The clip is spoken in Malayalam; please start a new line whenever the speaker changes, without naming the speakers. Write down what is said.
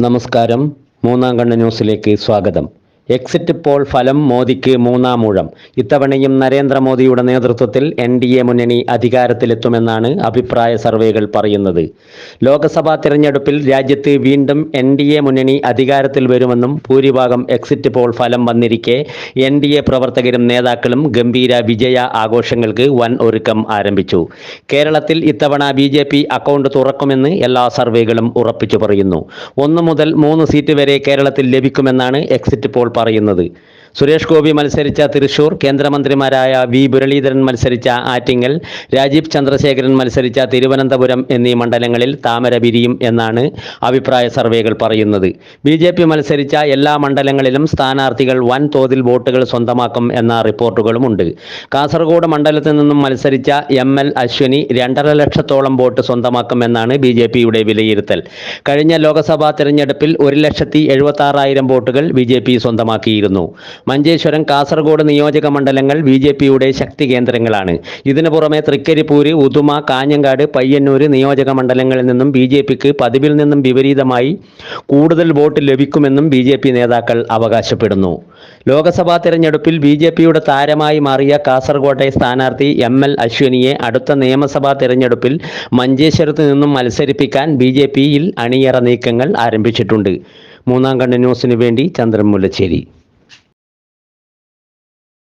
നമസ്കാരം. മൂന്നാം കണ്ണ ന്യൂസിലേക്ക് സ്വാഗതം. എക്സിറ്റ് പോൾ ഫലം മോദിക്ക് മൂന്നാം ഊഴം ഇത്തവണയും നരേന്ദ്രമോദിയുടെ നേതൃത്വത്തിൽ എൻ ഡി എ മുന്നണി അധികാരത്തിലെത്തുമെന്നാണ് അഭിപ്രായ സർവേകൾ പറയുന്നത്. ലോക്സഭാ തിരഞ്ഞെടുപ്പിൽ രാജ്യത്ത് വീണ്ടും എൻ ഡി എ മുന്നണി അധികാരത്തിൽ വരുമെന്നും ഭൂരിഭാഗം എക്സിറ്റ് പോൾ ഫലം വന്നിരിക്കെ എൻ ഡി എ പ്രവർത്തകരും നേതാക്കളും ഗംഭീര വിജയ ആഘോഷങ്ങൾക്ക് വൻ ഒരുക്കം ആരംഭിച്ചു. കേരളത്തിൽ ഇത്തവണ ബി ജെ പി അക്കൗണ്ട് തുറക്കുമെന്ന് എല്ലാ സർവേകളും ഉറപ്പിച്ചു പറയുന്നു. ഒന്ന് മുതൽ മൂന്ന് സീറ്റ് വരെ കേരളത്തിൽ ലഭിക്കുമെന്നാണ് എക്സിറ്റ് പോൾ പറയുന്നത്. സുരേഷ് ഗോപി മത്സരിച്ച തൃശൂർ കേന്ദ്രമന്ത്രിമാരായ വി. മുരളീധരൻ മത്സരിച്ച ആറ്റിങ്ങൽ രാജീവ് ചന്ദ്രശേഖരൻ മത്സരിച്ച തിരുവനന്തപുരം എന്നീ മണ്ഡലങ്ങളിൽ താമര വിരിയും എന്നാണ് അഭിപ്രായ സർവേകൾ പറയുന്നത്. ബി. ജെ. പി മത്സരിച്ച എല്ലാ മണ്ഡലങ്ങളിലും സ്ഥാനാർത്ഥികൾ വൻ തോതിൽ വോട്ടുകൾ സ്വന്തമാക്കും എന്ന റിപ്പോർട്ടുകളുമുണ്ട്. കാസർഗോഡ് മണ്ഡലത്തിൽ നിന്നും മത്സരിച്ച എം. എൽ. അശ്വിനി രണ്ടര ലക്ഷത്തോളം വോട്ട് സ്വന്തമാക്കും എന്നാണ് ബി. ജെ. പിയുടെ വിലയിരുത്തൽ. കഴിഞ്ഞ ലോക്സഭാ തെരഞ്ഞെടുപ്പിൽ ഒരു ലക്ഷത്തി എഴുപത്തി ആറായിരം വോട്ടുകൾ ബി. ജെ. പി സ്വന്തമാക്കിയിരുന്നു. മഞ്ചേശ്വരം കാസർഗോഡ് നിയോജക മണ്ഡലങ്ങൾ ബി ജെ പിയുടെ ശക്തി കേന്ദ്രങ്ങളാണ്. ഇതിനു പുറമെ തൃക്കരിപ്പൂര് ഉദുമ കാഞ്ഞങ്ങാട് പയ്യന്നൂർ നിയോജക മണ്ഡലങ്ങളിൽ നിന്നും ബി ജെ പിക്ക് പതിവിൽ നിന്നും വിപരീതമായി കൂടുതൽ വോട്ട് ലഭിക്കുമെന്നും ബി ജെ പി നേതാക്കൾ അവകാശപ്പെടുന്നു. ലോക്സഭാ തെരഞ്ഞെടുപ്പിൽ ബി ജെ പിയുടെ താരമായി മാറിയ കാസർഗോട്ടെ സ്ഥാനാർത്ഥി എം എൽ അശ്വിനിയെ അടുത്ത നിയമസഭാ തെരഞ്ഞെടുപ്പിൽ മഞ്ചേശ്വരത്ത് നിന്നും മത്സരിപ്പിക്കാൻ ബി ജെ പിയിൽ അണിയറ നീക്കങ്ങൾ ആരംഭിച്ചിട്ടുണ്ട്. മൂന്നാം കണ്ണ് ന്യൂസിനു വേണ്ടി ചന്ദ്രൻ മുല്ലശ്ശേരി